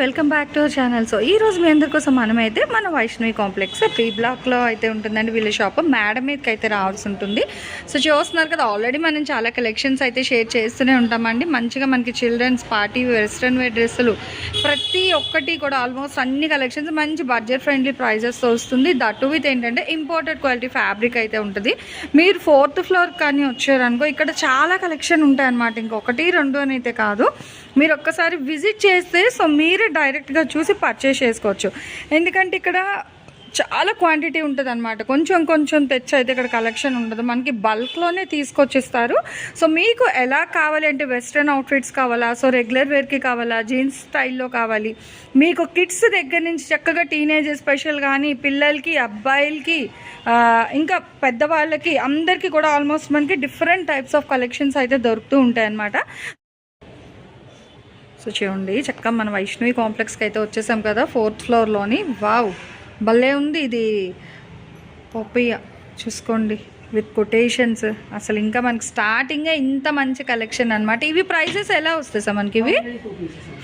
Welcome back to our channel. So ఈ రోజు మీ అందరి కోసం మనమైతే మన వైష్ణవి కాంప్లెక్స్ పీ బ్లాక్లో అయితే ఉంటుందండి వీళ్ళ షాప్ మేడం మీదకి అయితే రావాల్సి ఉంటుంది. సో చూస్తున్నారు కదా ఆల్రెడీ మనం చాలా కలెక్షన్స్ అయితే షేర్ చేస్తూనే ఉంటామండి. మంచిగా మనకి చిల్డ్రన్స్ పార్టీ వెస్ట్రన్ వేర్ డ్రెస్సులు ప్రతి ఒక్కటి కూడా ఆల్మోస్ట్ అన్ని కలెక్షన్స్ మంచి బడ్జెట్ ఫ్రెండ్లీ ప్రైజెస్తో వస్తుంది. దట్టు విత్ ఏంటంటే ఇంపోర్టెడ్ క్వాలిటీ ఫ్యాబ్రిక్ అయితే ఉంటుంది. మీరు ఫోర్త్ ఫ్లోర్ కానీ వచ్చారనుకో ఇక్కడ చాలా కలెక్షన్ ఉంటాయి అన్నమాట ఇంకొకటి రెండు అని అయితే కాదు. మీరు ఒక్కసారి విజిట్ చేస్తే సో మీరే డైరెక్ట్గా చూసి పర్చేస్ చేసుకోవచ్చు. ఎందుకంటే ఇక్కడ చాలా క్వాంటిటీ ఉంటుంది అనమాట కొంచెం కొంచెం తెచ్చి అయితే ఇక్కడ కలెక్షన్ ఉండదు. మనకి బల్క్లోనే తీసుకొచ్చిస్తారు. సో మీకు ఎలా కావాలి అంటే వెస్ట్రన్ అవుట్ఫిట్స్ కావాలా? సో రెగ్యులర్ వేర్కి కావాలా? జీన్స్ స్టైల్లో కావాలి? మీకు కిడ్స్ దగ్గర నుంచి చక్కగా టీనేజ్ స్పెషల్ కానీ పిల్లలకి అబ్బాయిలకి ఇంకా పెద్దవాళ్ళకి అందరికీ కూడా ఆల్మోస్ట్ మనకి డిఫరెంట్ టైప్స్ ఆఫ్ కలెక్షన్స్ అయితే దొరుకుతూ ఉంటాయి అనమాట సో చూడండి చక్కగా మన వైష్ణవి కాంప్లెక్స్కి అయితే వచ్చేసాం కదా ఫోర్త్ ఫ్లోర్లోని. వావ్ భలే ఉంది ఇది. పొప్పయ్య చూసుకోండి విత్ కొటేషన్స్. అసలు ఇంకా మనకి స్టార్టింగే ఇంత మంచి కలెక్షన్ అనమాట ఇవి ప్రైసెస్ ఎలా వస్తాయి సార్ మనకి ఇవి?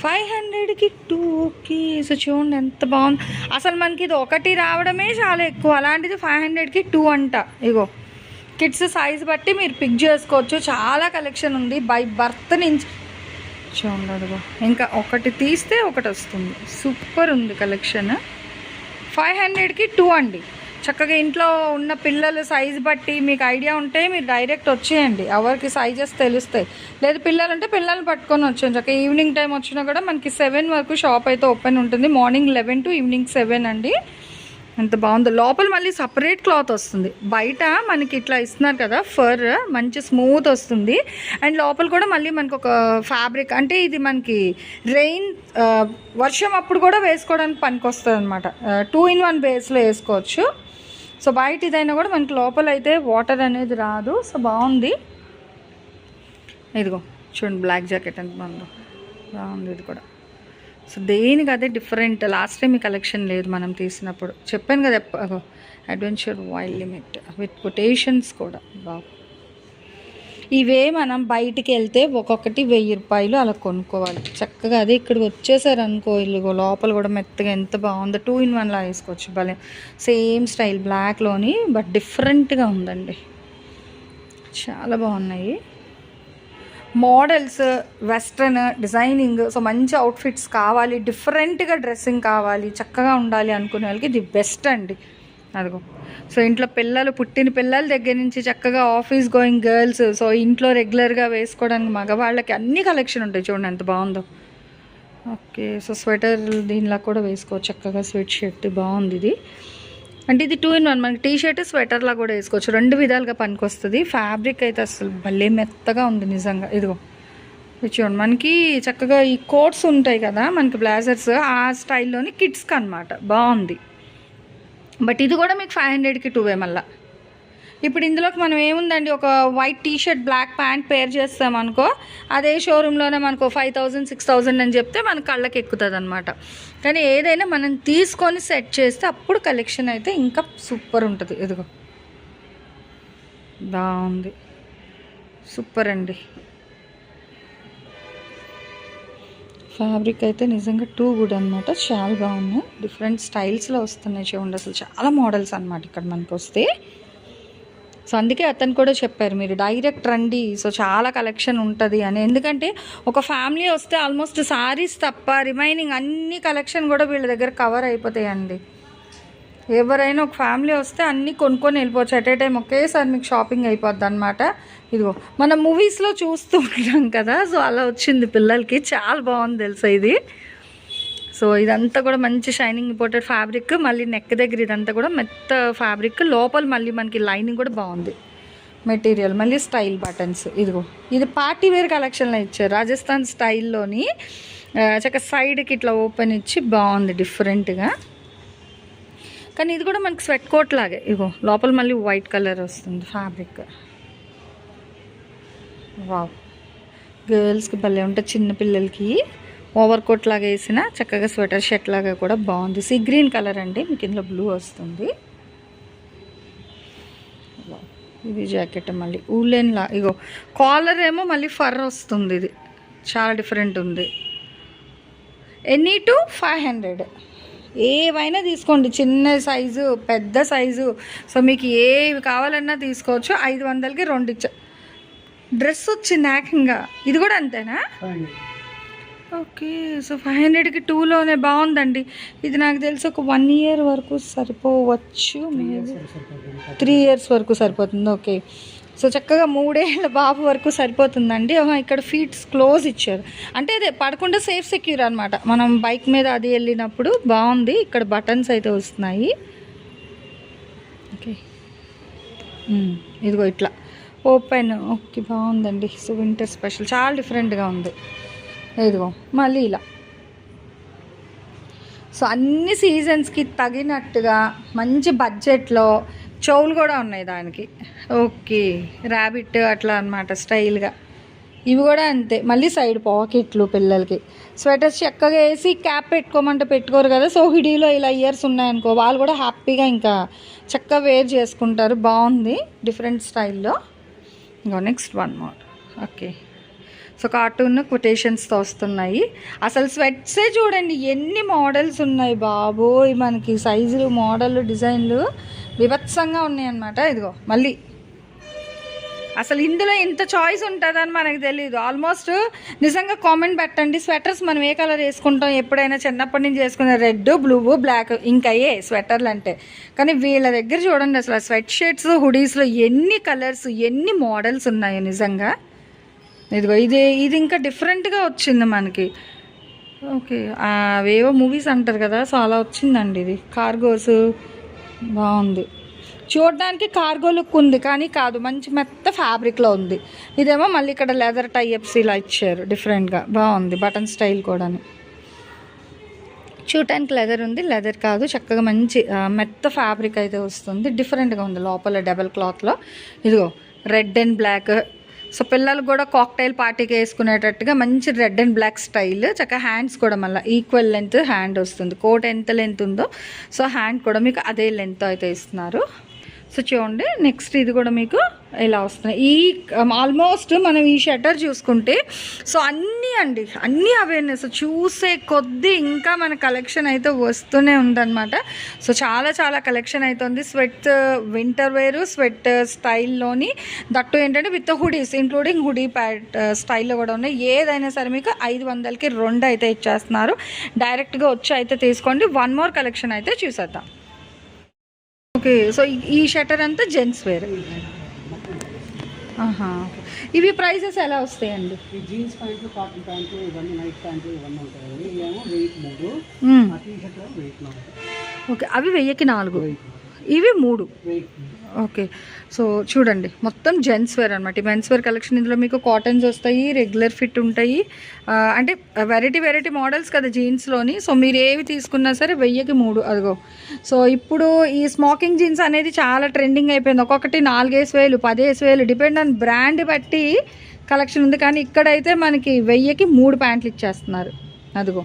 ఫైవ్ హండ్రెడ్కి టూ ఓకే. సో చూడండి ఎంత బాగుంది. అసలు మనకి ఇది ఒకటి రావడమే చాలా ఎక్కువ. అలాంటిది ఫైవ్ హండ్రెడ్కి టూ అంట. ఇగో కిడ్స్ సైజ్ బట్టి మీరు పిక్ చేసుకోవచ్చు. చాలా కలెక్షన్ ఉంది. బై బర్త్ నుంచి వచ్చే అదిగో ఇంకా ఒకటి తీస్తే ఒకటి వస్తుంది. సూపర్ ఉంది కలెక్షన్ ఫైవ్ హండ్రెడ్కి టూ అండి. చక్కగా ఇంట్లో ఉన్న పిల్లల సైజ్ బట్టి మీకు ఐడియా ఉంటే మీరు డైరెక్ట్ వచ్చేయండి. ఎవరికి సైజెస్ తెలుస్తాయి. లేదు పిల్లలు ఉంటే పిల్లల్ని పట్టుకొని వచ్చేయండి. చక్కగా ఈవినింగ్ టైం వచ్చినా కూడా మనకి సెవెన్ వరకు షాప్ అయితే ఓపెన్ ఉంటుంది. Morning eleven to evening seven అండి. ఎంత బాగుంది. లోపల మళ్ళీ సపరేట్ క్లాత్ వస్తుంది. బయట మనకి ఇట్లా ఇస్తున్నారు కదా ఫర్ మంచి స్మూత్ వస్తుంది. అండ్ లోపల కూడా మళ్ళీ మనకు ఒక ఫ్యాబ్రిక్ అంటే ఇది మనకి రెయిన్ వర్షం అప్పుడు కూడా వేసుకోవడానికి పనికి వస్తుంది అనమాట టూ ఇన్ వన్ బేస్లో వేసుకోవచ్చు. సో బయట ఇదైనా కూడా మనకి లోపల అయితే వాటర్ అనేది రాదు. సో బాగుంది. ఇదిగో చూడండి బ్లాక్ జాకెట్ ఎంత బాగుందో. బాగుంది ఇది కూడా. సో దేనికి అదే డిఫరెంట్? లాస్ట్ టైం ఈ కలెక్షన్ లేదు మనం తీసినప్పుడు. చెప్పాను కదా adventure wild limit with quotations కూడా. బాగు ఇవే మనం బయటికి వెళ్తే ఒక్కొక్కటి వెయ్యి రూపాయలు అలా కొనుక్కోవాలి. చక్కగా అదే ఇక్కడికి వచ్చేసారు అనుకో ఇల్లు లోపల కూడా మెత్తగా ఎంత బాగుందో టూ ఇన్ వన్లా వేసుకోవచ్చు. భలే. సేమ్ స్టైల్ బ్లాక్లోని బట్ డిఫరెంట్గా ఉందండి. చాలా బాగున్నాయి. మోడల్స్ వెస్ట్రన్ డిజైనింగ్ సో మంచి అవుట్ఫిట్స్ కావాలి డిఫరెంట్గా డ్రెస్సింగ్ కావాలి చక్కగా ఉండాలి అనుకునే వాళ్ళకి ఇది బెస్ట్ అండి. అదిగో. సో ఇంట్లో పిల్లలు పుట్టిన పిల్లల దగ్గర నుంచి చక్కగా ఆఫీస్ గోయింగ్ గర్ల్స్ సో ఇంట్లో రెగ్యులర్గా వేసుకోవడానికి మగవాళ్ళకి అన్ని కలెక్షన్ ఉంటాయి చూడండి ఎంత బాగుందో. ఓకే సో స్వెటర్ దీనిలా కూడా వేసుకోవచ్చు చక్కగా స్వెట్ షర్ట్ బాగుంది ఇది. అంటే ఇది టూ ఇన్ వన్ మనకి టీ షర్ట్ స్వెటర్లా కూడా వేసుకోవచ్చు. రెండు విధాలుగా పనికొస్తుంది. ఫ్యాబ్రిక్ అయితే అసలు భలే మెత్తగా ఉంది నిజంగా. ఇదిగో. చూడండి. మనకి చక్కగా ఈ కోట్స్ ఉంటాయి కదా మనకి బ్లాజర్స్ ఆ స్టైల్లోని కిడ్స్కి అనమాట బాగుంది. బట్ ఇది కూడా మీకు ఫైవ్ హండ్రెడ్కి టూ వే మళ్ళీ. ఇప్పుడు ఇందులోకి మనం ఏముందండి? ఒక white T shirt black pant pair చేస్తామనుకో అదే షోరూంలోనే మనకు ఫైవ్ థౌజండ్ సిక్స్ థౌజండ్ అని చెప్తే మన కళ్ళకి ఎక్కుతుంది అనమాట కానీ ఏదైనా మనం తీసుకొని సెట్ చేస్తే అప్పుడు కలెక్షన్ అయితే ఇంకా సూపర్ ఉంటుంది. ఇదిగో. బాగుంది సూపర్ అండి. ఫ్యాబ్రిక్ అయితే నిజంగా టూ గుడ్ అనమాట చాలా బాగున్నాయి. డిఫరెంట్ స్టైల్స్లో వస్తున్నాయి చూడండి. అసలు చాలా మోడల్స్ అనమాట ఇక్కడ మనకు వస్తే. సో అందుకే అతను కూడా చెప్పారు మీరు డైరెక్ట్ రండి సో చాలా కలెక్షన్ ఉంటుంది అని. ఎందుకంటే ఒక ఫ్యామిలీ వస్తే ఆల్మోస్ట్ సారీస్ తప్ప రిమైనింగ్ అన్ని కలెక్షన్ కూడా వీళ్ళ దగ్గర కవర్ అయిపోతాయండి. ఎవరైనా ఒక ఫ్యామిలీ వస్తే అన్నీ కొనుక్కొని వెళ్ళిపోవచ్చు. అట్ ఏ టైం ఒకేసారి మీకు షాపింగ్ అయిపోద్ది అనమాట ఇదిగో మనం మూవీస్లో చూస్తూ ఉంటాం కదా సో అలా వచ్చింది పిల్లలకి. చాలా బాగుంది తెలుసా ఇది. సో ఇదంతా కూడా మంచి షైనింగ్ ఇంపోర్టెడ్ ఫ్యాబ్రిక్. మళ్ళీ నెక్ దగ్గర ఇదంతా కూడా మెత్త ఫ్యాబ్రిక్. లోపల మళ్ళీ మనకి లైనింగ్ కూడా బాగుంది. మెటీరియల్. మళ్ళీ స్టైల్ బటన్స్. ఇదిగో. ఇది పార్టీ వేర్ కలెక్షన్లో ఇచ్చారు. రాజస్థాన్ స్టైల్లోని చక్క సైడ్కి ఇట్లా ఓపెన్ ఇచ్చి బాగుంది డిఫరెంట్గా కానీ ఇది కూడా మనకి స్వెట్ కోట్ లాగే. ఇగో లోపల మళ్ళీ వైట్ కలర్ వస్తుంది ఫ్యాబ్రిక్ వావ్ గర్ల్స్కి భలే ఉంటుంది చిన్నపిల్లలకి ఓవర్ కోట్ లాగా వేసిన చక్కగా స్వెటర్ షర్ట్ లాగా కూడా బాగుంది. సీ గ్రీన్ కలర్ అండి. మీకు ఇందులో బ్లూ వస్తుంది. ఇది జాకెట్ మళ్ళీ. ఊలెన్ లా ఇగో కాలర్ ఏమో మళ్ళీ ఫర్ వస్తుంది ఇది. చాలా డిఫరెంట్ ఉంది. ఎనీ టు ఫైవ్ హండ్రెడ్ ఏవైనా తీసుకోండి. చిన్న సైజు పెద్ద సైజు సో మీకు ఏవి కావాలన్నా తీసుకోవచ్చు. ఐదు వందలకి రెండు ఇచ్చ డ్రెస్ వచ్చింది ఏకంగా. ఇది కూడా అంతేనా? ఓకే సో ఫైవ్ హండ్రెడ్కి టూలోనే బాగుందండి. ఇది నాకు తెలిసి ఒక వన్ ఇయర్ వరకు సరిపోవచ్చు. మేబీ త్రీ ఇయర్స్ వరకు సరిపోతుంది. ఓకే. సో చక్కగా మూడేళ్ళ బాబు వరకు సరిపోతుందండి. ఇక్కడ ఫీట్స్ క్లోజ్ ఇచ్చారు. అంటే అదే పడకుండా సేఫ్ సెక్యూర్ అనమాట మనం బైక్ మీద అది వెళ్ళినప్పుడు బాగుంది. ఇక్కడ బటన్స్ అయితే వస్తున్నాయి. ఓకే. ఇదిగో ఇట్లా. ఓపెన్ ఓకే బాగుందండి. సో వింటర్ స్పెషల్ చాలా డిఫరెంట్గా ఉంది. ఇదిగో మళ్ళీ ఇలా. సో అన్ని సీజన్స్కి తగినట్టుగా మంచి బడ్జెట్లో చెవులు కూడా ఉన్నాయి దానికి. ఓకే ర్యాబిట్ అట్లా అనమాట స్టైల్గా ఇవి కూడా అంతే. మళ్ళీ సైడ్ పాకెట్లు పిల్లలకి. స్వెటర్స్ చక్కగా వేసి క్యాప్ పెట్టుకోమంటే పెట్టుకోరు కదా. సో హిడీలో ఇలా ఇయర్స్ ఉన్నాయనుకో వాళ్ళు కూడా హ్యాపీగా ఇంకా చక్కగా వేర్ చేసుకుంటారు. బాగుంది. డిఫరెంట్ స్టైల్లో ఇంకో next one more okay so cartoon కొటేషన్స్తో వస్తున్నాయి. అసలు స్వెట్సే చూడండి ఎన్ని మోడల్స్ ఉన్నాయి బాబోయ్ మనకి. సైజులు మోడల్ డిజైన్లు వివత్సంగా ఉన్నాయన్నమాట. ఇదిగో మళ్ళీ. అసలు ఇందులో ఇంత చాయిస్ ఉంటుందని మనకు తెలియదు ఆల్మోస్ట్ నిజంగా కామెంట్ పెట్టండి. స్వెటర్స్ మనం ఏ కలర్ వేసుకుంటాం ఎప్పుడైనా చిన్నప్పటి నుంచి వేసుకునే రెడ్ బ్లూ బ్లాక్ ఇంకా అయ్యే స్వెటర్లు అంటే. కానీ వీళ్ళ దగ్గర చూడండి అసలు స్వెట్ షర్ట్స్ హుడీస్లో ఎన్ని కలర్స్ ఎన్ని మోడల్స్ ఉన్నాయో నిజంగా. ఇదిగో ఇది ఇది ఇంకా డిఫరెంట్గా వచ్చింది మనకి. ఓకే అవేవో మూవీస్ అంటారు కదా సో అలా వచ్చిందండి ఇది. కార్గోస్ బాగుంది. చూడడానికి కార్గో లుక్ ఉంది కానీ కాదు మంచి మెత్త ఫ్యాబ్రిక్లో ఉంది. ఇదేమో మళ్ళీ ఇక్కడ లెదర్ టైఎఫ్సీలా ఇచ్చారు డిఫరెంట్గా బాగుంది బటన్ స్టైల్ కూడా చూడటానికి లెదర్ ఉంది లెదర్ కాదు చక్కగా మంచి మెత్త ఫ్యాబ్రిక్ అయితే వస్తుంది. డిఫరెంట్గా ఉంది లోపల డబల్ క్లాత్లో ఇదిగో రెడ్ అండ్ బ్లాక్ సో పిల్లలు కూడా కాక్టైల్ పార్టీకి వేసుకునేటట్టుగా మంచి రెడ్ అండ్ బ్లాక్ స్టైల్ చక్కగా హ్యాండ్స్ కూడా మళ్ళీ ఈక్వల్ లెంత్ హ్యాండ్ వస్తుంది. కోట్ ఎంత లెంత్ ఉందో సో హ్యాండ్ కూడా మీకు అదే లెంత్ అయితే ఇస్తున్నారు. సో చూడండి నెక్స్ట్ ఇది కూడా మీకు ఇలా వస్తున్నాయి. ఈ um, ఆల్మోస్ట్ మనం ఈ షట్టర్ చూసుకుంటే సో అన్నీ అండి అన్నీ అవేర్నెస్ చూసే కొద్దీ ఇంకా మన కలెక్షన్ అయితే వస్తూనే ఉందన్నమాట. సో చాలా చాలా కలెక్షన్ అయితే ఉంది స్వెట్ వింటర్ వేరు స్వెట్ స్టైల్లోని దట్టు ఏంటంటే విత్ హుడీస్ ఇంక్లూడింగ్ హుడీ ప్యాట్ స్టైల్లో కూడా ఉన్నాయి. ఏదైనా సరే మీకు ఐదు వందలకి రెండు అయితే ఇచ్చేస్తున్నారు. డైరెక్ట్గా వచ్చి అయితే తీసుకోండి. వన్ మోర్ కలెక్షన్ అయితే చూసేద్దాం. ఓకే. సో ఈ- షట్టర్ అంతా జెంట్స్ వేర్ ఆహా. ఇవి ప్రైజెస్ ఎలా వస్తాయండి? జీన్స్ ప్యాంట్లు కాటన్ ప్యాంట్లు ఇవన్నీ నైట్ ప్యాంట్లు ఇవన్నీ ఉంటాయండి. ఇవేమో వెయిట్ మూడు. Wait okay. అవి వెయ్యికి నాలుగు. ఇవి మూడు. Wait okay. సో చూడండి మొత్తం జెంట్స్ వేర్ అనమాట ఈ మెన్స్ వేర్ కలెక్షన్ ఇందులో మీకు కాటన్స్ వస్తాయి రెగ్యులర్ ఫిట్ ఉంటాయి. అంటే వెరైటీ వెరైటీ మోడల్స్ కదా జీన్స్లోని. సో మీరు ఏవి తీసుకున్నా సరే వెయ్యికి మూడు అదిగో. సో ఇప్పుడు ఈ స్మోకింగ్ జీన్స్ అనేది చాలా ట్రెండింగ్ అయిపోయింది. ఒక్కొక్కటి నాలుగేసి వేలు పదేసి వేలు డిపెండ్ ఆన్ బ్రాండ్ బట్టి కలెక్షన్ ఉంది. కానీ ఇక్కడైతే మనకి వెయ్యికి మూడు ప్యాంట్లు ఇచ్చేస్తున్నారు. అదిగో.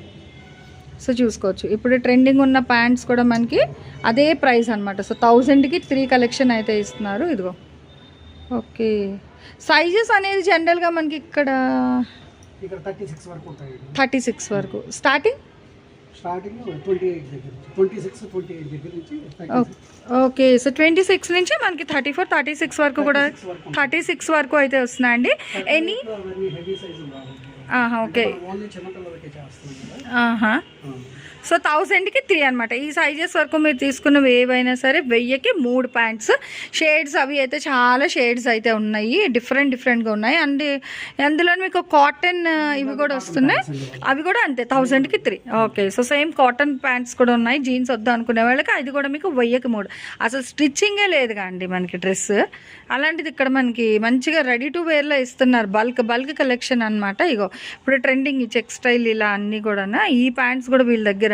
సో చూసుకోవచ్చు. ఇప్పుడు ట్రెండింగ్ ఉన్న ప్యాంట్స్ కూడా మనకి అదే ప్రైస్ అనమాట సో థౌజండ్కి త్రీ కలెక్షన్ అయితే ఇస్తున్నారు. ఇదిగో. ఓకే. సైజెస్ అనేది జనరల్గా మనకి ఇక్కడ థర్టీ సిక్స్ వరకు starting? Okay so twenty six నుంచి మనకి థర్టీ ఫోర్ థర్టీ సిక్స్ వరకు కూడా థర్టీ సిక్స్ వరకు. అయితే వస్తున్నాయండి. ఎనీ అవన్నీ హెవీ సైజు రావాలి ఆహా ఓకే ఓన్లీ చిన్నపిల్లలకే చేస్తుంది కదా ఆహా ఆ. సో థౌజండ్కి త్రీ అనమాట ఈ సైజెస్ వరకు మీరు తీసుకున్నవి ఏవైనా సరే వెయ్యికి మూడు ప్యాంట్స్ షేడ్స్ అవి అయితే చాలా షేడ్స్ అయితే ఉన్నాయి. డిఫరెంట్ డిఫరెంట్గా ఉన్నాయి. అండ్ అందులో మీకు కాటన్ uh, ఇవి కూడా వస్తున్నాయి. అవి కూడా అంతే థౌజండ్కి three okay so same cotton pants కూడా ఉన్నాయి. జీన్స్ వద్దు అనుకునే వాళ్ళకి అది కూడా మీకు వెయ్యికి మూడు. అసలు స్టిచ్చింగే లేదుగా అండి మనకి డ్రెస్ అలాంటిది ఇక్కడ మనకి మంచిగా రెడీ టు వేర్లో ఇస్తున్నారు. బల్క్ బల్క్ కలెక్షన్ అన్నమాట ఇగో. ఇప్పుడు ట్రెండింగ్ ఈ చెక్ స్టైల్ ఇలా అన్నీ కూడా ఈ ప్యాంట్స్ కూడా వీళ్ళ దగ్గర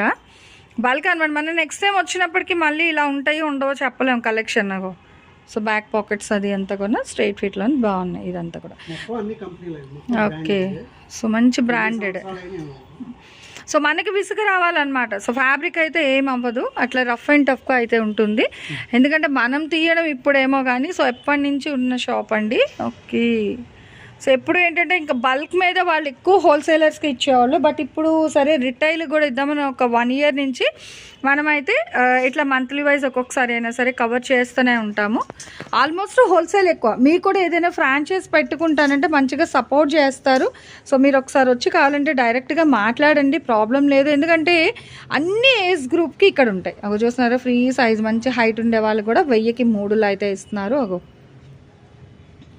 బల్క్ అనమాట మన నెక్స్ట్ టైం వచ్చినప్పటికి మళ్ళీ ఇలా ఉంటాయి ఉండవో చెప్పలేము కలెక్షన్ నాకు. సో బ్యాక్ పాకెట్స్ అది అంతా కూడా స్ట్రైట్ ఫిట్లో బాగున్నాయి ఇదంతా కూడా. ఓకే సో మంచి బ్రాండెడ్ సో మనకి విసుగు రావాలన్నమాట. సో ఫ్యాబ్రిక్ అయితే ఏం అవ్వదు. అట్లా రఫ్ అండ్ టఫ్గా అయితే ఉంటుంది. ఎందుకంటే మనం తీయడం ఇప్పుడేమో కానీ సో ఎప్పటి నుంచి ఉన్న షాప్ అండి? ఓకే సో ఎప్పుడు ఏంటంటే ఇంకా బల్క్ మీద వాళ్ళు ఎక్కువ హోల్సేలర్స్కి ఇచ్చేవాళ్ళు. బట్ ఇప్పుడు సరే రిటైల్ కూడా ఇద్దామని ఒక వన్ ఇయర్ నుంచి మనమైతే ఇట్లా మంత్లీ వైజ్ ఒక్కొక్కసారి అయినా సరే కవర్ చేస్తూనే ఉంటాము. ఆల్మోస్ట్ హోల్సేల్ ఎక్కువ. మీకు కూడా ఏదైనా ఫ్రాంచైజ్ పెట్టుకుంటానంటే మంచిగా సపోర్ట్ చేస్తారు. సో మీరు ఒకసారి వచ్చి కావాలంటే డైరెక్ట్గా మాట్లాడండి. ప్రాబ్లం లేదు. ఎందుకంటే అన్ని ఏజ్ గ్రూప్కి ఇక్కడ ఉంటాయి. అగో చూస్తున్నారా? ఫ్రీ సైజ్ మంచి హైట్ ఉండే వాళ్ళు కూడా వెయ్యికి మూడులో అయితే ఇస్తున్నారు. అగో.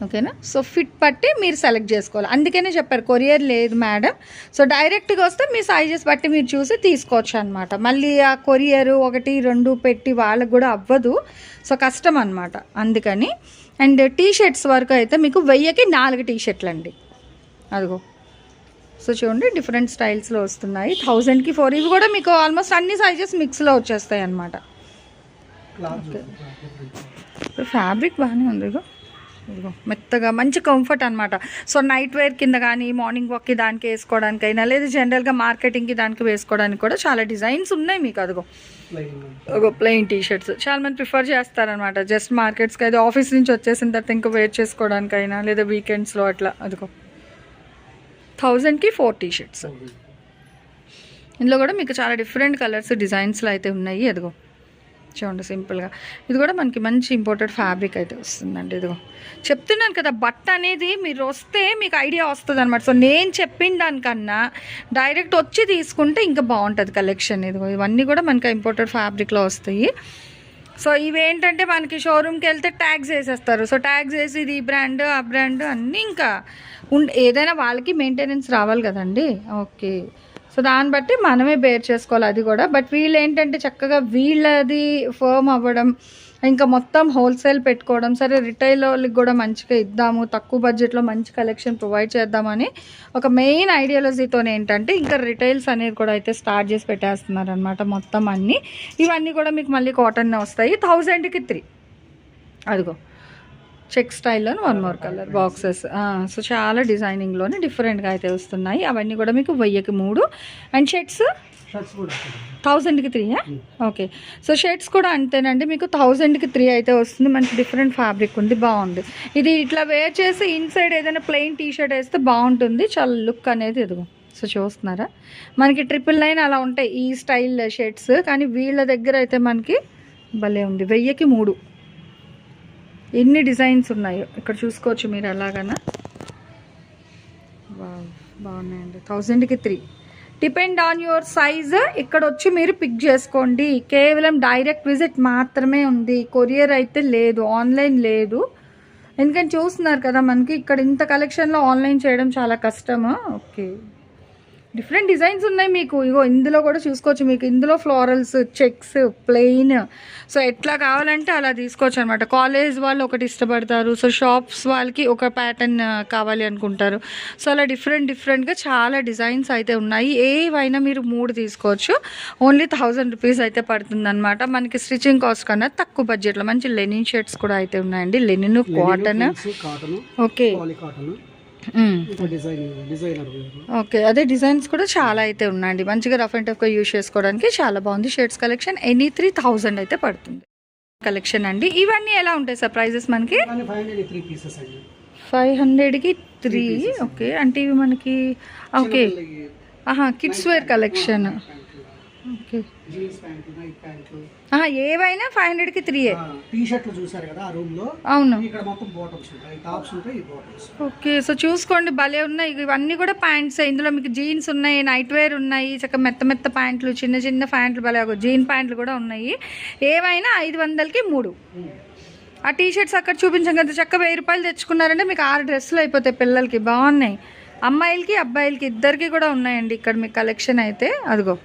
ఓకేనా? సో ఫిట్ బట్టి మీరు సెలెక్ట్ చేసుకోవాలి. అందుకనే చెప్పారు కొరియర్ లేదు మేడం సో డైరెక్ట్గా వస్తే మీ సైజెస్ బట్టి మీరు చూసి తీసుకోవచ్చు అనమాట మళ్ళీ ఆ కొరియర్ ఒకటి రెండు పెట్టి వాళ్ళకి కూడా అవ్వదు. సో కష్టం అనమాట అందుకని. అండ్ టీ షర్ట్స్ వరకు అయితే మీకు వెయ్యికి నాలుగు టీ షర్ట్లు అండి అదిగో. సో చూడండి డిఫరెంట్ స్టైల్స్లో వస్తున్నాయి. థౌజండ్కి ఫోర్ ఇవి కూడా మీకు ఆల్మోస్ట్ అన్ని సైజెస్ మిక్స్లో వచ్చేస్తాయి అనమాట ఫ్యాబ్రిక్ బాగానే ఉంది ఇగో ఇదిగో మెత్తగా మంచి కంఫర్ట్ అనమాట సో నైట్ వేర్ కింద కానీ మార్నింగ్ వాక్కి దానికి వేసుకోవడానికైనా లేదా జనరల్గా మార్కెటింగ్కి దానికి వేసుకోవడానికి కూడా చాలా డిజైన్స్ ఉన్నాయి మీకు అదిగో. ఒక ప్లెయిన్ టీ షర్ట్స్ చాలా మంది ప్రిఫర్ చేస్తారనమాట జస్ట్ మార్కెట్స్కి అయితే ఆఫీస్ నుంచి వచ్చేసిన తర్వాత ఇంకా వేర్ చేసుకోవడానికైనా లేదా వీకెండ్స్లో అట్లా అదిగో. థౌజండ్కి ఫోర్ టీ షర్ట్స్ ఇందులో కూడా మీకు చాలా డిఫరెంట్ కలర్స్ డిజైన్స్లో అయితే ఉన్నాయి అదిగో. చూడండి సింపుల్గా. ఇది కూడా మనకి మంచి ఇంపోర్టెడ్ ఫ్యాబ్రిక్ అయితే వస్తుందండి ఇదిగో. చెప్తున్నాను కదా బట్ట అనేది మీరు వస్తే మీకు ఐడియా వస్తుంది అనమాట సో నేను చెప్పిన దానికన్నా డైరెక్ట్ వచ్చి తీసుకుంటే ఇంకా బాగుంటుంది కలెక్షన్ ఇదిగో. ఇవన్నీ కూడా మనకి ఇంపోర్టెడ్ ఫ్యాబ్రిక్లో వస్తాయి. సో ఇవేంటంటే మనకి షోరూమ్కి వెళ్తే ట్యాగ్స్ వేసేస్తారు. సో ట్యాగ్స్ వేసి ఇది ఈ బ్రాండ్ ఆ బ్రాండ్ అన్నీ ఇంకా ఏదైనా వాళ్ళకి మెయింటెనెన్స్ రావాలి కదండి. ఓకే. సో దాన్ని బట్టి మనమే బేర్ చేసుకోవాలి అది కూడా. బట్ వీళ్ళు ఏంటంటే చక్కగా వీళ్ళది ఫర్మ్ అవ్వడం ఇంకా మొత్తం హోల్సేల్ పెట్టుకోవడం సరే రిటైల్ వాళ్ళకి కూడా మంచిగా ఇద్దాము తక్కువ బడ్జెట్లో మంచి కలెక్షన్ ప్రొవైడ్ చేద్దామని ఒక మెయిన్ ఐడియాలజీతో ఏంటంటే ఇంకా రిటైల్స్ అనేది కూడా అయితే స్టార్ట్ చేసి పెట్టేస్తున్నారు అనమాట మొత్తం అన్నీ. ఇవన్నీ కూడా మీకు మళ్ళీ కాటన్ వస్తాయి. థౌజండ్కి త్రీ అదిగో. చెక్ స్టైల్లో one more colour boxes. So చాలా డిజైనింగ్లోనే డిఫరెంట్గా అయితే వస్తున్నాయి. అవన్నీ కూడా మీకు వెయ్యికి మూడు. And shirts? థౌజండ్కి త్రీ ఓకే. సో షర్ట్స్ కూడా అంతేనండి. మీకు థౌజండ్కి త్రీ అయితే వస్తుంది. మనకి డిఫరెంట్ ఫ్యాబ్రిక్ ఉంది. బాగుంది. ఇది ఇట్లా వేర్ చేసి ఇన్సైడ్ ఏదైనా ప్లెయిన్ టీ షర్ట్ వేస్తే బాగుంటుంది. చాలా లుక్ అనేది ఎదుగు సో చూస్తున్నారా? మనకి ట్రిపుల్ నైన్ అలా ఉంటాయి ఈ స్టైల్ షర్ట్స్. కానీ వీళ్ళ దగ్గర అయితే మనకి భలే ఉంది. వెయ్యికి మూడు. ఎన్ని డిజైన్స్ ఉన్నాయో? ఇక్కడ చూసుకోవచ్చు మీరు అలాగనా బాగున్నాయండి. థౌజండ్కి three. Depend on your size. ఇక్కడ వచ్చి మీరు పిక్ చేసుకోండి. కేవలం డైరెక్ట్ విజిట్ మాత్రమే ఉంది. కొరియర్ అయితే లేదు ఆన్లైన్ లేదు. ఎందుకంటే చూస్తున్నారు కదా మనకి ఇక్కడ ఇంత కలెక్షన్లో ఆన్లైన్ చేయడం చాలా కష్టము. ఓకే. డిఫరెంట్ డిజైన్స్ ఉన్నాయి మీకు. ఇగో ఇందులో కూడా చూసుకోవచ్చు మీకు. ఇందులో ఫ్లోరల్స్ చెక్స్ ప్లెయిన్ సో ఎట్లా కావాలంటే అలా తీసుకోవచ్చు అనమాట కాలేజ్ వాళ్ళు ఒకటి ఇష్టపడతారు. సో షాప్స్ వాళ్ళకి ఒక ప్యాటర్న్ కావాలి అనుకుంటారు. సో అలా డిఫరెంట్ డిఫరెంట్గా చాలా డిజైన్స్ అయితే ఉన్నాయి. ఏవైనా మీరు మూడు తీసుకోవచ్చు. ఓన్లీ థౌజండ్ రూపీస్ అయితే పడుతుంది అనమాట మనకి స్టిచ్చింగ్ కాస్ట్ కన్నా తక్కువ బడ్జెట్లో మంచి లెనిన్ షర్ట్స్ కూడా అయితే ఉన్నాయండి. Linen cotton cotton okay okay అదే డిజైన్స్ కూడా చాలా అయితే ఉన్నాయండి. మంచిగా రఫ్ అండ్ టఫ్గా యూజ్ చేసుకోవడానికి చాలా బాగుంది. Shirts collection any three thousand అయితే పడుతుంది. కలెక్షన్ అండి. ఇవన్నీ ఎలా ఉంటాయి సార్ ప్రైజెస్ మనకి? ఫైవ్ హండ్రెడ్కి త్రీ ఓకే అంటే ఇవి మనకి ఓకే ఆహా kids wear collection okay jeans ప్యాంట్లు నైట్ ప్యాంట్లు ఆహా ఏవైనా ఫైవ్ హండ్రెడ్కి త్రీ టీ షర్ట్లు చూసారు కదా ఆ రూమ్లో? అవును. ఇక్కడ మొత్తం బాటమ్స్ ఉంటాయి. టాప్స్ ఉంటాయి బాటమ్స్ ఓకే సో చూసుకోండి భలే ఉన్నాయి. ఇవన్నీ కూడా ప్యాంట్స్ ఇందులో మీకు జీన్స్ ఉన్నాయి నైట్ వేర్ ఉన్నాయి చక్కగా మెత్త మెత్త ప్యాంట్లు చిన్న చిన్న ప్యాంట్లు భలే జీన్ ప్యాంట్లు కూడా ఉన్నాయి. ఏవైనా ఐదు వందలకి మూడు. ఆ టీ షర్ట్స్ అక్కడ చూపించాం కదా చక్క వెయ్యి రూపాయలు తెచ్చుకున్నారంటే మీకు ఆరు డ్రెస్సులు అయిపోతాయి పిల్లలకి. బాగున్నాయి. అమ్మాయిలకి అబ్బాయిలకి ఇద్దరికి కూడా ఉన్నాయండి. ఇక్కడ మీ కలెక్షన్ అయితే. అదిగో.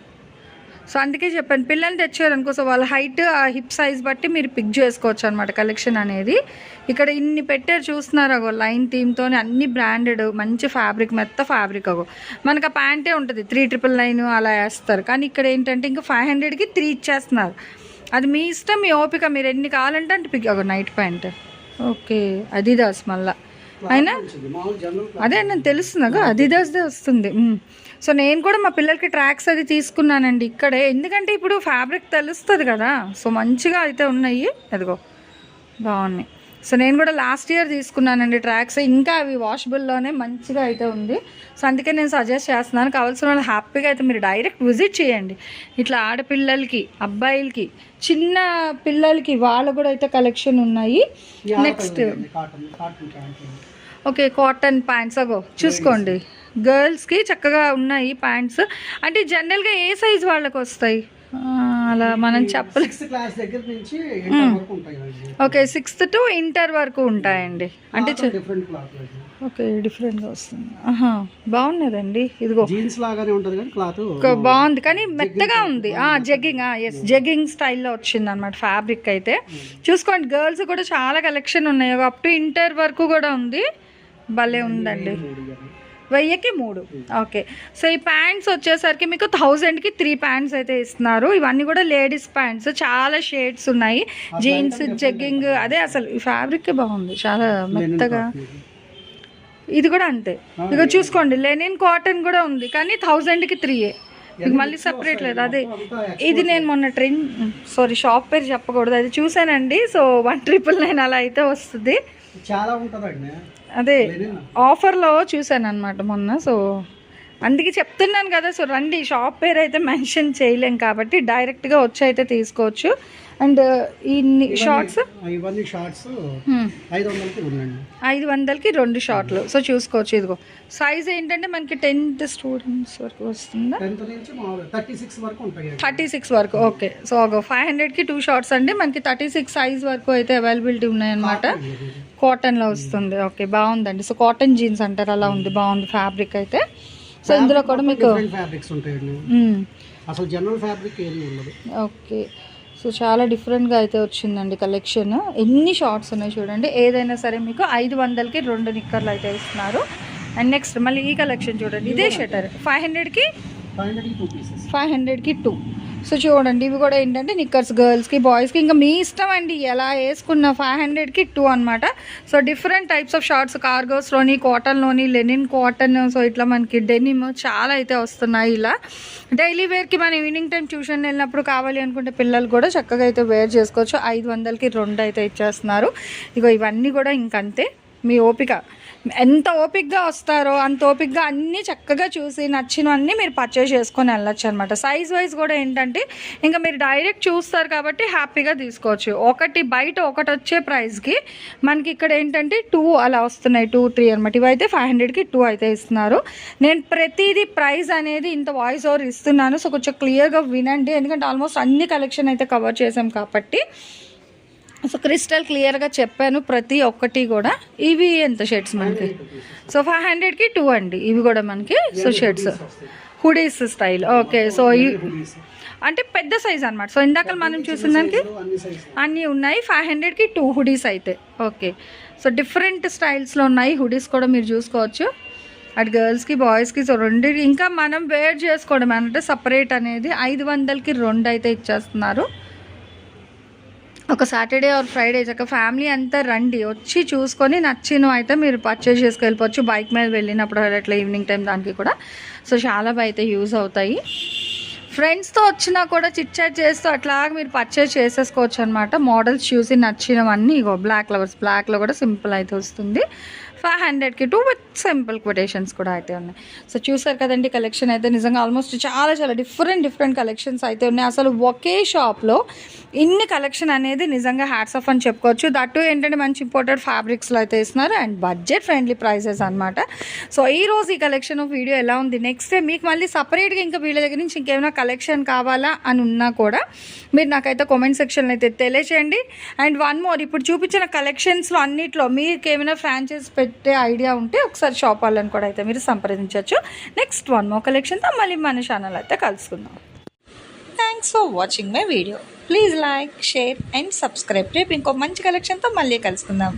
సో అందుకే చెప్పాను పిల్లల్ని తెచ్చారు అనుకో సో వాళ్ళ హైట్ ఆ హిప్ సైజ్ బట్టి మీరు పిక్ చేసుకోవచ్చు అనమాట కలెక్షన్ అనేది. ఇక్కడ ఇన్ని పెట్టారు చూస్తున్నారు అగో లైన్ థీమ్తో అన్ని బ్రాండెడ్ మంచి ఫ్యాబ్రిక్ మెత్త ఫ్యాబ్రిక్ అగో. మనకు ఆ ప్యాంటే ఉంటుంది త్రీ ట్రిపుల్ నైన్ అలా వేస్తారు. కానీ ఇక్కడ ఏంటంటే ఇంకా ఫైవ్ హండ్రెడ్కి త్రీ ఇచ్చేస్తున్నారు. అది మీ ఇష్టం మీ ఓపిక మీరు ఎన్ని కావాలంటే అంటే పిక్ ఒక నైట్ ప్యాంట్ ఓకే అదిదాస్ మళ్ళా. అయినా? అదే నేను తెలుస్తుందిగా అదిదాస్దే వస్తుంది. సో నేను కూడా మా పిల్లలకి ట్రాక్స్ అది తీసుకున్నానండి ఇక్కడే. ఎందుకంటే ఇప్పుడు ఫ్యాబ్రిక్ తెలుస్తుంది కదా. సో మంచిగా అయితే ఉన్నాయి. అదిగో బాగున్నాయి. సో నేను కూడా లాస్ట్ ఇయర్ తీసుకున్నానండి ట్రాక్స్ ఇంకా అవి వాషబుల్లోనే మంచిగా అయితే ఉంది. సో అందుకే నేను సజెస్ట్ చేస్తున్నాను. కావాల్సిన వాళ్ళు హ్యాపీగా అయితే మీరు డైరెక్ట్ విజిట్ చేయండి. ఇట్లా ఆడపిల్లలకి అబ్బాయిలకి చిన్న పిల్లలకి వాళ్ళు కూడా అయితే కలెక్షన్ ఉన్నాయి. నెక్స్ట్ ఓకే కాటన్ ప్యాంట్స్ అగో చూసుకోండి. గర్ల్స్కి చక్కగా ఉన్నాయి ప్యాంట్స్ అంటే జనరల్గా ఏ సైజ్ వాళ్ళకి వస్తాయి? అలా మనం చెప్పలే. సిక్స్త్ క్లాస్ దగ్గర నుంచి ఇంటర్ వరకు ఉంటాయి అండి ఓకే సిక్స్త్ టు ఇంటర్ వరకు ఉంటాయండి. అంటే ఓకే డిఫరెంట్గా వస్తుంది. ఆహా బాగున్నదండి. ఇదిగో. జీన్స్ లాగానే ఉంటది కానీ క్లాత్ ఒక బాగుంది కానీ మెత్తగా ఉంది. జగ్గింగ్ ఎస్ జగ్గింగ్ స్టైల్లో వచ్చింది అనమాట ఫ్యాబ్రిక్ అయితే. చూసుకోండి గర్ల్స్ కూడా చాలా కలెక్షన్ ఉన్నాయి. అప్ టు ఇంటర్ వరకు కూడా ఉంది. భలే ఉందండి. వెయ్యికి మూడు. ఓకే. సో ఈ ప్యాంట్స్ వచ్చేసరికి మీకు థౌజండ్కి త్రీ ప్యాంట్స్ అయితే ఇస్తున్నారు. ఇవన్నీ కూడా లేడీస్ ప్యాంట్స్. చాలా షేడ్స్ ఉన్నాయి. జీన్స్ జగ్గింగ్ అదే అసలు ఈ ఫ్యాబ్రిక్ బాగుంది. చాలా మెత్తగా. ఇది. కూడా అంతే. ఇక చూసుకోండి. లెనిన్ కాటన్ కూడా ఉంది. కానీ థౌజండ్కి త్రీయే ఇది మళ్ళీ సపరేట్ లేదు. అదే. ఇది నేను మొన్న ట్రెండ్ సారీ షాప్ పేరు చెప్పకూడదు. అది చూసానండి సో వన్ ట్రిపుల్ నైన్ అలా అయితే వస్తుంది. చాలా ఉంటదండి. అదే ఆఫర్లో చూసాను అనమాట మొన్న సో అందుకే చెప్తున్నాను కదా సో రండి షాప్ పేరు అయితే మెన్షన్ చేయలేం కాబట్టి డైరెక్ట్గా వచ్చి అయితే తీసుకోవచ్చు. అండ్ ఈ షార్ట్స్ ఇవన్నీ షార్ట్స్ ఐదు వందలకి రెండు షార్ట్లు సో చూసుకోవచ్చు ఇదిగో. సైజ్ ఏంటంటే మనకి టెన్త్ స్టూడెంట్స్ వరకు వస్తుందా? థర్టీ సిక్స్ వరకు ఉంటాయి థర్టీ సిక్స్ వరకు ఓకే. సో ఒక ఫైవ్ హండ్రెడ్కి టూ షార్ట్స్ అండి. మనకి థర్టీ సిక్స్ సైజ్ వరకు అయితే అవైలబిలిటీ ఉన్నాయన్నమాట. కాటన్లో వస్తుంది ఓకే. బాగుందండి. సో కాటన్ జీన్స్ అంటారు అలా ఉంది. బాగుంది ఫ్యాబ్రిక్ అయితే. సో ఇందులో కూడా మీకు ఫ్యాబ్రిక్స్ ఉంటాయండి. అసలు జనరల్ ఫ్యాబ్రిక్ ఏమీ ఉండదు. ఓకే. సో చాలా డిఫరెంట్గా అయితే వచ్చిందండి కలెక్షన్ ఎన్ని షార్ట్స్ ఉన్నాయి చూడండి. ఏదైనా సరే మీకు ఐదు వందలకి రెండు నిక్కర్లు అయితే ఇస్తున్నారు. అండ్ నెక్స్ట్ మళ్ళీ ఈ కలెక్షన్ చూడండి. ఇదే షటర్ ఫైవ్ హండ్రెడ్కి ఫైవ్ హండ్రెడ్కి టూ సో చూడండి ఇవి కూడా ఏంటంటే నిక్కర్స్ గర్ల్స్కి బాయ్స్కి ఇంకా మీ ఇష్టం అండి ఎలా వేసుకున్న ఫైవ్ హండ్రెడ్కి టూ అనమాట so different types of shorts కార్గోస్లోని కాటన్లోని లెనిన్ కాటన్ సో ఇట్లా మనకి డెనిమ్ చాలా అయితే వస్తున్నాయి ఇలా. డైలీ వేర్కి మనం ఈవినింగ్ టైం ట్యూషన్ వెళ్ళినప్పుడు కావాలి అనుకుంటే పిల్లలు కూడా చక్కగా అయితే వేర్ చేసుకోవచ్చు. ఐదు వందలకి రెండు అయితే ఇచ్చేస్తున్నారు. ఇగో ఇవన్నీ కూడా ఇంకంతే. మీ ఓపిక. ఎంత ఓపిక్గా వస్తారో అంత ఓపిక్గా అన్నీ చక్కగా చూసి నచ్చినవన్నీ మీరు పర్చేస్ చేసుకొని వెళ్ళొచ్చు అనమాట సైజ్ వైజ్ కూడా ఏంటంటే ఇంకా మీరు డైరెక్ట్ చూస్తారు కాబట్టి హ్యాపీగా తీసుకోవచ్చు. ఒకటి బయట ఒకటి వచ్చే ప్రైస్కి మనకి ఇక్కడ ఏంటంటే టూ అలా వస్తున్నాయి టూ త్రీ అనమాట ఇవైతే ఫైవ్ హండ్రెడ్కి టూ అయితే ఇస్తున్నారు. నేను ప్రతిదీ ప్రైస్ అనేది ఇంత వాయిస్ ఓవర్ ఇస్తున్నాను. సో కొంచెం క్లియర్గా వినండి. ఎందుకంటే ఆల్మోస్ట్ అన్ని కలెక్షన్ అయితే కవర్ చేసాం కాబట్టి. సో క్రిస్టల్ క్లియర్గా చెప్పాను ప్రతి ఒక్కటి కూడా. ఇవి ఎంత షర్ట్స్ మనకి? సో ఫైవ్ హండ్రెడ్కి టూ అండి. ఇవి కూడా మనకి so shirts hoodies style okay so అంటే పెద్ద సైజ్ అనమాట సో ఇందాక మనం చూసిన దానికి అన్నీ ఉన్నాయి. ఫైవ్ హండ్రెడ్కి టూ హుడీస్ అయితే. ఓకే సో డిఫరెంట్ స్టైల్స్లో ఉన్నాయి హుడీస్ కూడా మీరు చూసుకోవచ్చు. అటు గర్ల్స్కి బాయ్స్కి సో రెండు ఇంకా మనం వేర్ చేసుకోవడం అంటే సపరేట్ అనేది ఐదు వందలకి రెండు అయితే ఇచ్చేస్తున్నారు. ఒక సాటర్డే ఆర్ ఫ్రైడే చక్క ఫ్యామిలీ అంతా రండి. వచ్చి చూసుకొని నచ్చినవి అయితే మీరు పర్చేస్ చేసుకెళ్ళిపోవచ్చు. బైక్ మీద వెళ్ళినప్పుడు అట్లా ఈవినింగ్ టైం దానికి కూడా. సో చాలా అయితే యూజ్ అవుతాయి. ఫ్రెండ్స్తో వచ్చినా కూడా చిట్ చాట్ చేస్తూ అట్లాగా మీరు పర్చేస్ చేసేసుకోవచ్చు అనమాట మోడల్స్ చూసి నచ్చినవన్నీ ఇగో బ్లాక్ లవర్స్ బ్లాక్లో కూడా సింపుల్ అయితే వస్తుంది. ఫైవ్ హండ్రెడ్కి టూ విత్ సింపుల్ కొటేషన్స్ కూడా అయితే ఉన్నాయి. సో చూసారు కదండి కలెక్షన్ అయితే నిజంగా ఆల్మోస్ట్ చాలా చాలా డిఫరెంట్ డిఫరెంట్ కలెక్షన్స్ అయితే ఉన్నాయి. అసలు ఒకే షాప్లో ఇన్ని కలెక్షన్ అనేది నిజంగా హ్యాట్స్ ఆఫ్ అని చెప్పుకోవచ్చు. దట్ ఏంటంటే మంచి ఇంపోర్టెడ్ ఫ్యాబ్రిక్స్లో అయితే ఇస్తున్నారు అండ్ బడ్జెట్ ఫ్రెండ్లీ ప్రైజెస్ అనమాట సో ఈ రోజు ఈ కలెక్షన్ వీడియో ఎలా ఉంది? నెక్స్ట్ డే మీకు మళ్ళీ సపరేట్గా ఇంకా వీళ్ళ దగ్గర నుంచి ఇంకేమైనా కలెక్షన్ కావాలా అని ఉన్నా కూడా మీరు నాకైతే కామెంట్ సెక్షన్లో అయితే తెలియచేయండి. అండ్ వన్ మోర్ ఇప్పుడు చూపించిన కలెక్షన్స్లో అన్నిట్లో మీకు ఏమైనా ఫ్రాంచైజ్ పెట్టే ఐడియా ఉంటే ఒకసారి షాప్ వాళ్ళని కూడా అయితే మీరు సంప్రదించవచ్చు. నెక్స్ట్ వన్ మో కలెక్షన్తో మళ్ళీ మన ఛానల్ అయితే కలుసుకుందాం. Thanks for watching my video please like share and subscribe రేపు ఇంకో మంచి కలెక్షన్తో మళ్ళీ కలుసుకుందాం.